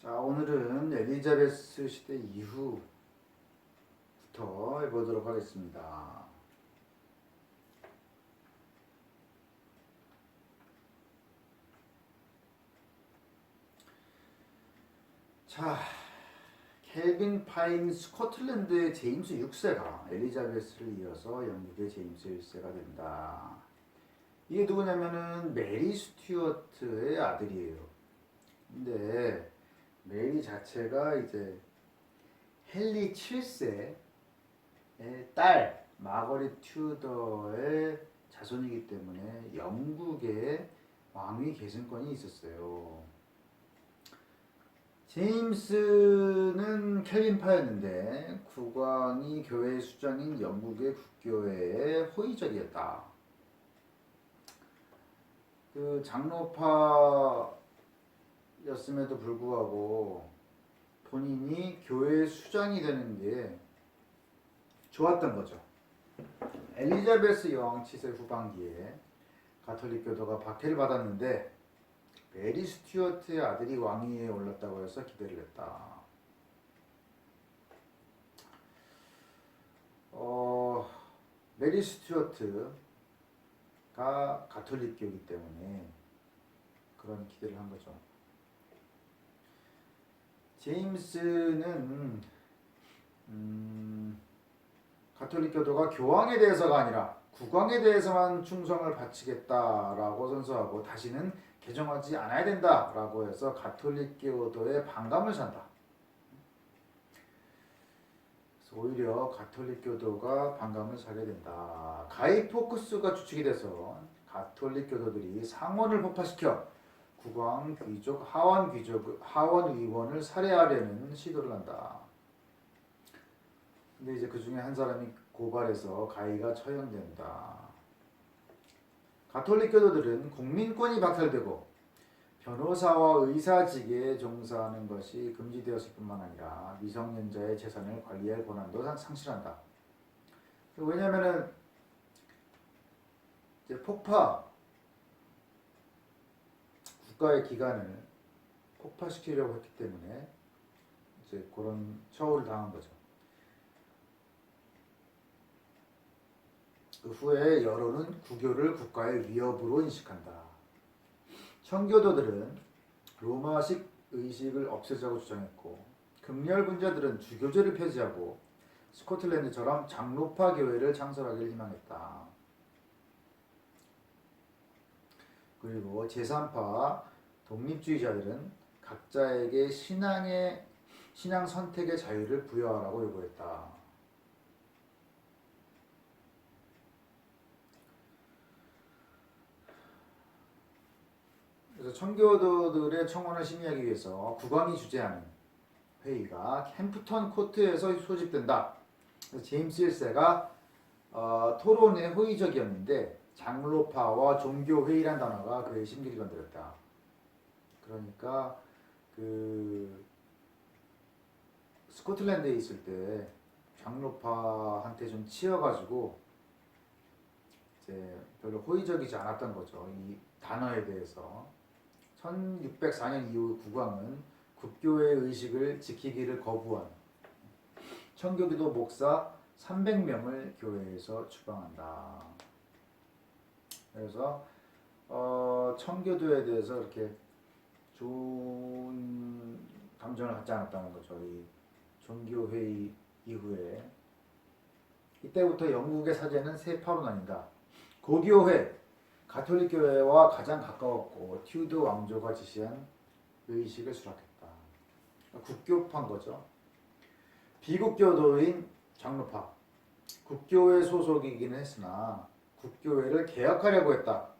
자, 오늘은 엘리자베스 시대 이후부터 해보도록 하겠습니다. 자, 켈빈 파인 스코틀랜드의 제임스 6세가 엘리자베스를 이어서 영국의 제임스 1세가 된다. 이게 누구냐면은 메리 스튜어트의 아들이에요. 근데 메리 자체가 이제 헨리 7세의 딸 마거릿 튜더의 자손이기 때문에 영국의 왕위 계승권이 있었어요. 제임스는 켈빈파였는데 국왕이 교회 수장인 영국의 국교회의 호의적이었다. 그 장로파 였음에도 불구하고 본인이 교회 수장이 되는 게 좋았던 거죠. 엘리자베스 여왕 치세 후반기에 가톨릭 교도가 박해를 받았는데 메리 스튜어트의 아들이 왕위에 올랐다고 해서 기대를 했다. 어, 메리 스튜어트가 가톨릭교이기 때문에 그런 기대를 한 거죠. 제임스는 음, 가톨릭 교도가 교황에 대해서가 아니라 국왕에 대해서만 충성을 바치겠다라고 선서하고 다시는 개정하지 않아야 된다라고 해서 가톨릭 교도의 반감을 산다. 오히려 가톨릭 교도가 반감을 사게 된다. 가이 포크스가 주축이 돼서 가톨릭 교도들이 상원을 폭파시켜 국왕, 귀족, 하원 귀족, 하원 의원을 살해하려는 시도를 한다. 근데 이제 그 중에 한 사람이 고발해서 가이가 처형된다. 가톨릭 교도들은 국민권이 박탈되고 변호사와 의사직에 종사하는 것이 금지되었을 뿐만 아니라 미성년자의 재산을 관리할 권한도 상- 상실한다. 왜냐면은 이제 폭파 국가의 기관을 폭파시키려고 했기 때문에 이제 그런 처우를 당한 거죠. 그 후에 여론은 구교를 국가의 위협으로 인식한다. 청교도들은 로마식 의식을 없애자고 주장했고 극렬 분자들은 주교제를 폐지하고 스코틀랜드처럼 장로파 교회를 창설하기를 희망했다. 그리고 제3파 독립주의자들은 각자에게 신앙의 신앙 선택의 자유를 부여하라고 요구했다. 그래서 청교도들의 청원을 심의하기 위해서 국왕이 주재하는 회의가 캠프턴 코트에서 소집된다. 제임스 1세가 어, 토론에 호의적이었는데 장로파와 종교 회의란 단어가 그의 심기를 건드렸다. 그러니까 그 스코틀랜드에 있을 때 장로파한테 좀 치여가지고 이제 별로 호의적이지 않았던 거죠. 이 단어에 대해서 1604년 이후 국왕은 국교의 의식을 지키기를 거부한 청교기도 목사 300명을 교회에서 추방한다. 그래서 어, 청교도에 대해서 이렇게 좋은 감정을 갖지 않았다는 거죠. 이 종교회의 이후에 이때부터 영국의 사제는 세 파로 나뉜다. 고교회, 가톨릭 교회와 가장 가까웠고 튜드 왕조가 지시한 의식을 수락했다. 국교파인 거죠. 비국교도인 장로파, 국교회 소속이긴 했으나 국교회를 개혁하려고 했다.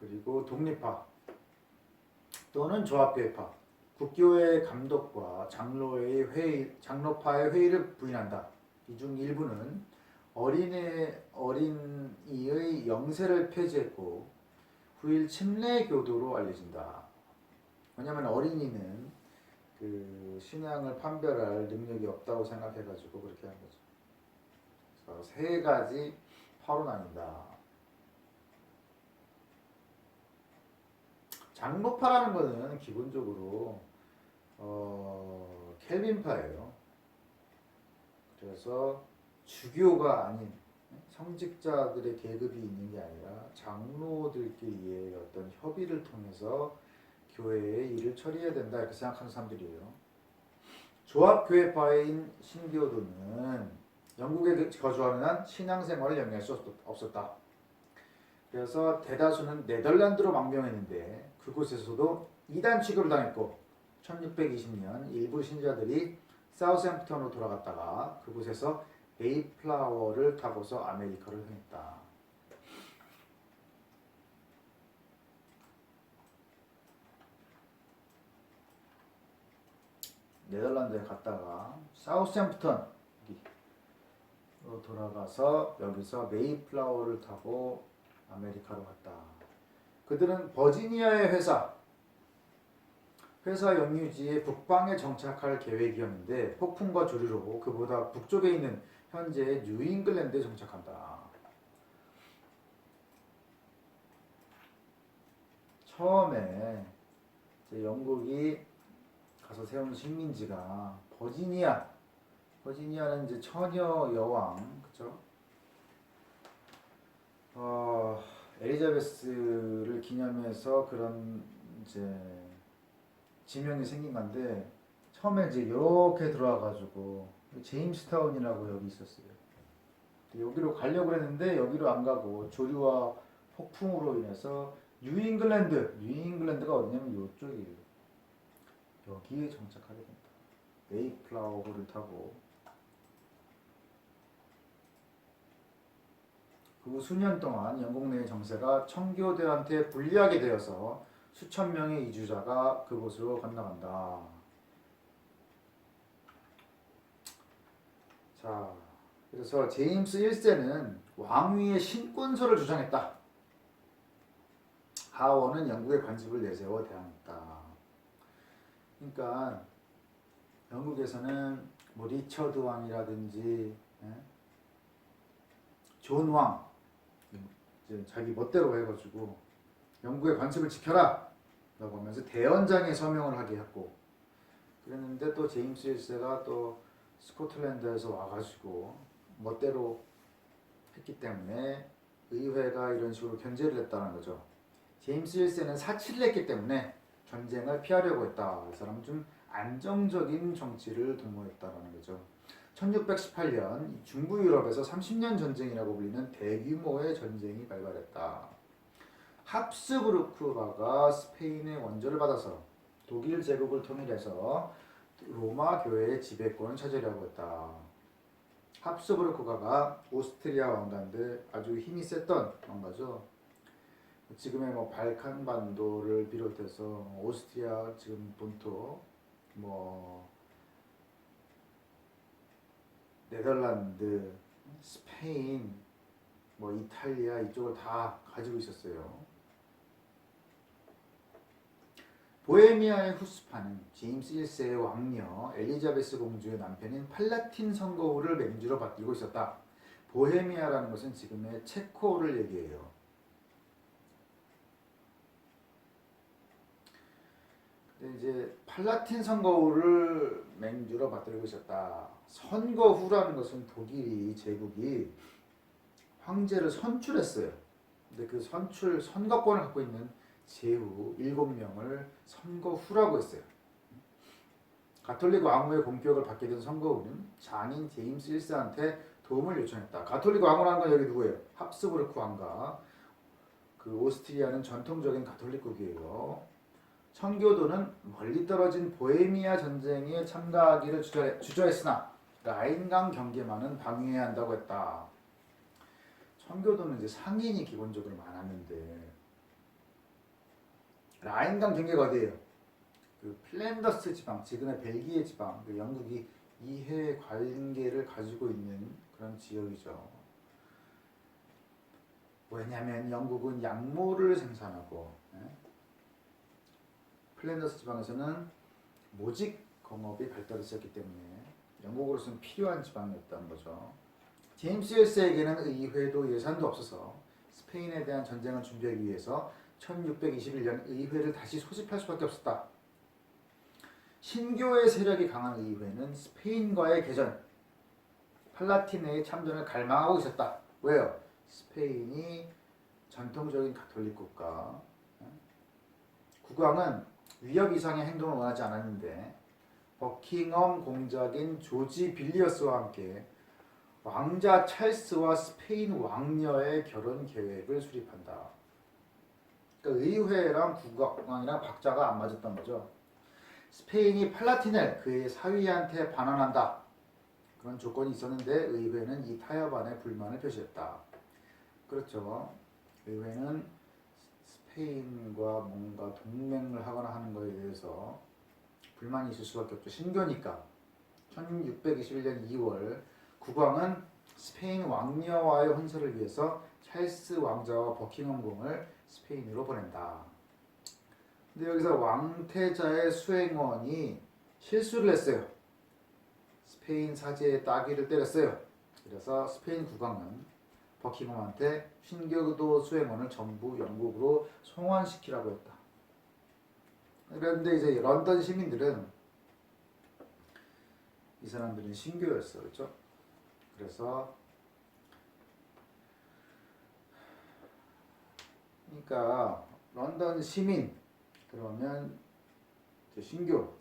그리고 독립파 또는 조합교회파, 국교회 감독과 장로의 회의, 장로파의 회의를 부인한다. 이 중 일부는 어린애 어린이의 영세를 폐지했고 후일 침례 교도로 알려진다. 왜냐하면 어린이는 그 신앙을 판별할 능력이 없다고 생각해가지고 그렇게 한 거죠. 그래서 세 가지 파로 나뉜다. 장로파라는 거는 기본적으로 어, 켈빈파예요. 그래서 주교가 아닌 성직자들의 계급이 있는 게 아니라 장로들끼리의 어떤 협의를 통해서 교회의 일을 처리해야 된다 이렇게 생각하는 사람들이에요. 조합교회파인 신교도는 영국에 거주하는 한 신앙생활을 영위할 수 없- 없었다. 그래서 대다수는 네덜란드로 망명했는데 그곳에서도 이단 취급을 당했고 1620년 일부 신자들이 사우샘프턴으로 돌아갔다가 그곳에서 메이플라워를 타고서 아메리카를 향했다. 네덜란드에 갔다가 사우샘프턴으로 돌아가서 여기서 메이플라워를 타고 아메리카로 갔다. 그들은 버지니아의 회사 회사 영유지의 북방에 정착할 계획이었는데 폭풍과 조류로 그보다 북쪽에 있는 현재 뉴잉글랜드에 정착한다. 처음에 영국이 가서 세운 식민지가 버지니아. 버지니아는 이제 처녀 여왕, 그죠? 어, 엘리자베스를 기념해서 그런 이제 지명이 생긴 건데 처음에 이제 이렇게 들어와가지고 제임스타운이라고 여기 있었어요. 여기로 가려고 했는데 여기로 안 가고 조류와 폭풍으로 인해서 뉴잉글랜드, 뉴잉글랜드가 어디냐면 이쪽이에요. 여기에 정착하게 된다. 메이플라워를 타고 그 수년 동안 영국 내 정세가 청교도한테 불리하게 되어서 수천 명의 이주자가 그곳으로 건너간다. 자, 그래서 제임스 1세는 왕위의 신권서를 주장했다. 하원은 영국의 관습을 내세워 대항했다. 그러니까 영국에서는 뭐 리처드 왕이라든지 예? 존 왕, 이제 자기 멋대로 해가지고 영국의 관습을 지켜라 라고 하면서 대원장의 서명을 하게 했고 그랬는데 또 제임스 1세가 또 스코틀랜드에서 와가지고 멋대로 했기 때문에 의회가 이런 식으로 견제를 했다는 거죠. 제임스 1세는 사치를 했기 때문에 전쟁을 피하려고 했다. 이 사람은 좀 안정적인 정치를 도모했다라는 거죠. 1618년 중부 유럽에서 30년 전쟁이라고 불리는 대규모의 전쟁이 발발했다. 합스부르크가가 스페인의 원조를 받아서 독일 제국을 통일해서 로마 교회의 지배권을 차지하려고 했다. 합스부르크가가 오스트리아 왕관들 아주 힘이 셌던 왕가죠. 지금의 뭐 발칸 반도를 비롯해서 오스트리아 지금 본토 뭐 네덜란드, 스페인, 뭐 이탈리아 이쪽을 다 가지고 있었어요. 보헤미아의 후스파는 제임스 1세의 왕녀 엘리자베스 공주의 남편인 팔라틴 선거후를 맹주로 받들고 있었다. 보헤미아라는 것은 지금의 체코를 얘기해요. 근데 이제 팔라틴 선거후를 맹주로 받들고 있었다. 선거 후라는 것은 독일이 제국이 황제를 선출했어요. 근데 그 선출 선거권을 갖고 있는 제후 일곱 명을 선거 후라고 했어요. 가톨릭 왕후의 공격을 받게 된 선거후는 장인 제임스 1세한테 도움을 요청했다. 가톨릭 왕후라는 건 여기 누구예요? 합스부르크 왕가. 그 오스트리아는 전통적인 가톨릭국이에요. 청교도는 멀리 떨어진 보헤미아 전쟁에 참가하기를 주저, 주저했으나 라인강 경계만은 방해해야 한다고 했다. 청교도는 이제 상인이 기본적으로 많았는데 라인강 경계가 어디예요? 그 플랜더스 지방, 지금의 벨기에 지방, 그 영국이 이해 관계를 가지고 있는 그런 지역이죠. 왜냐하면 영국은 약모를 생산하고 예? 플랜더스 지방에서는 모직 공업이 발달했었기 때문에 영국으로서는 필요한 지방이었다는 거죠. 제임스 1세에게는 의회도 예산도 없어서 스페인에 대한 전쟁을 준비하기 위해서 1621년 의회를 다시 소집할 수밖에 없었다. 신교의 세력이 강한 의회는 스페인과의 개전, 팔라티네의 참전을 갈망하고 있었다. 왜요? 스페인이 전통적인 가톨릭 국가, 국왕은 위협 이상의 행동을 원하지 않았는데 버킹엄 공작인 조지 빌리어스와 함께 왕자 찰스와 스페인 왕녀의 결혼 계획을 수립한다. 그러니까 의회랑 국왕이랑 박자가 안 맞았던 거죠. 스페인이 팔라틴을 그의 사위한테 반환한다. 그런 조건이 있었는데 의회는 이 타협안에 불만을 표시했다. 그렇죠. 의회는 스페인과 뭔가 동맹을 하거나 하는 것에 대해서 불만이 있을 수밖에 없죠. 신교니까. 1621년 2월 국왕은 스페인 왕녀와의 혼사를 위해서 찰스 왕자와 버킹엄 공을 스페인으로 보낸다. 근데 여기서 왕태자의 수행원이 실수를 했어요. 스페인 사제의 따귀를 때렸어요. 그래서 스페인 국왕은 버킹엄한테 신교도 수행원을 전부 영국으로 송환시키라고 했다. 그런데 이제 런던 시민들은 이 사람들은 신교였어, 그렇죠? 그래서 그러니까 런던 시민 그러면 신교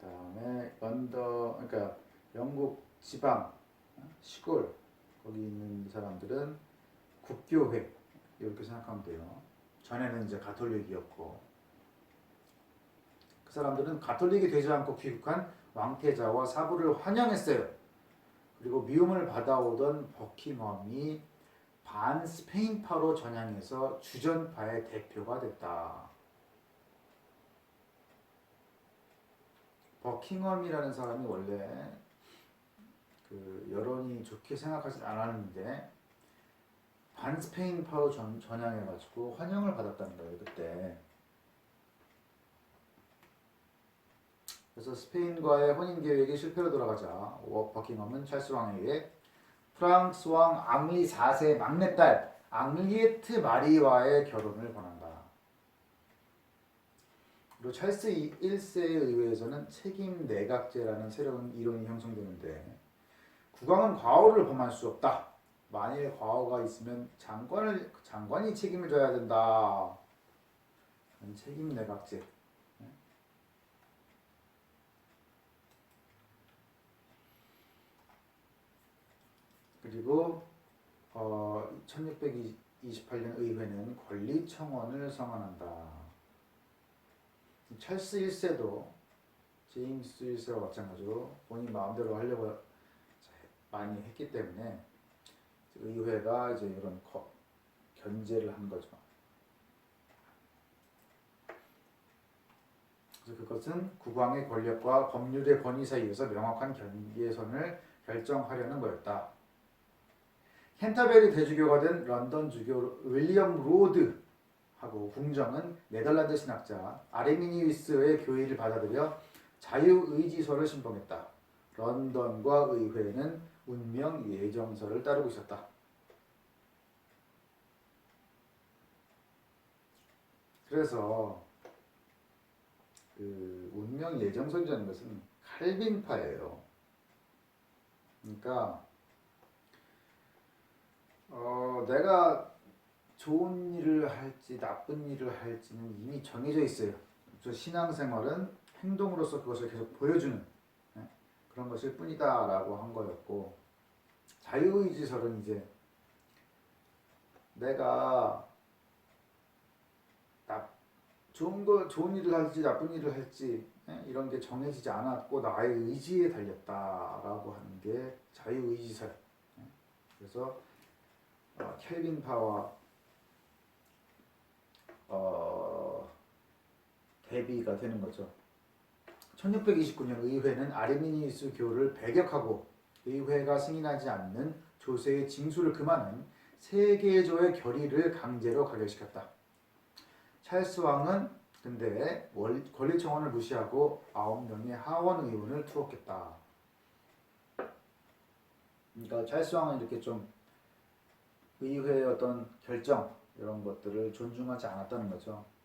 그다음에 런던 그러니까 영국 지방 어, 시골 거기 있는 사람들은 국교회 이렇게 생각하면 돼요. 전에는 이제 가톨릭이었고 그 사람들은 가톨릭이 되지 않고 귀국한 왕태자와 사부를 환영했어요. 그리고 미움을 받아오던 버킹엄이 반 스페인파로 전향해서 주전파의 대표가 됐다. 버킹엄이라는 사람이 원래 그 여론이 좋게 생각하지 않았는데 반 스페인파로 전, 전향해가지고 환영을 받았다는 거예요 그때. 그래서 스페인과의 혼인 계획이 실패로 돌아가자 워- 버킹엄은 찰스 왕에게 프랑스 왕 앙리 4세 막내딸 앙리에트 마리와의 결혼을 권한다. 그리고 찰스 1세의 의회에서는 책임 내각제라는 새로운 이론이 형성되는데 국왕은 과오를 범할 수 없다. 만일 과오가 있으면 장관을 장관이 책임을 져야 된다. 책임 내각제. 그리고 어, 1628년 의회는 권리 청원을 성안한다. 찰스 1세도 제임스 1세와 마찬가지로 본인 마음대로 하려고 많이 했기 때문에 의회가 이제 이런 거- 견제를 한 거죠. 그래서 그것은 국왕의 권력과 법률의 권위 사이에서 명확한 경계선을 결정하려는 거였다. 캔터베리 대주교가 된 런던 주교 윌리엄 로드하고 궁정은 네덜란드 신학자 아레미니우스의 교의를 받아들여 자유의지서를 신봉했다. 런던과 의회는 운명 예정서를 따르고 있었다. 그래서 그 운명 예정설이라는 것은 칼빈파예요. 그러니까 어, 내가 좋은 일을 할지 나쁜 일을 할지는 이미 정해져 있어요. 저 신앙생활은 행동으로서 그것을 계속 보여주는 예, 그런 것일 뿐이다라고 한 거였고 자유의지설은 이제 내가 나 좋은 거 좋은 일을 할지 나쁜 일을 할지 예, 이런 게 정해지지 않았고 나의 의지에 달렸다라고 하는 게 자유의지설. 예, 그래서 어, 켈빈 파와 어, 대비가 되는 거죠. 1629년 의회는 아르미니우스 교를 배격하고 의회가 승인하지 않는 조세의 징수를 금하는 세계조의 결의를 강제로 가결시켰다. 찰스 왕은 근데 월- 권리청원을 무시하고 9명의 하원 의원을 투옥했다. 그러니까 찰스 왕은 이렇게 좀 의회의 어떤 결정 이런 것들을 존중하지 않았다는 거죠.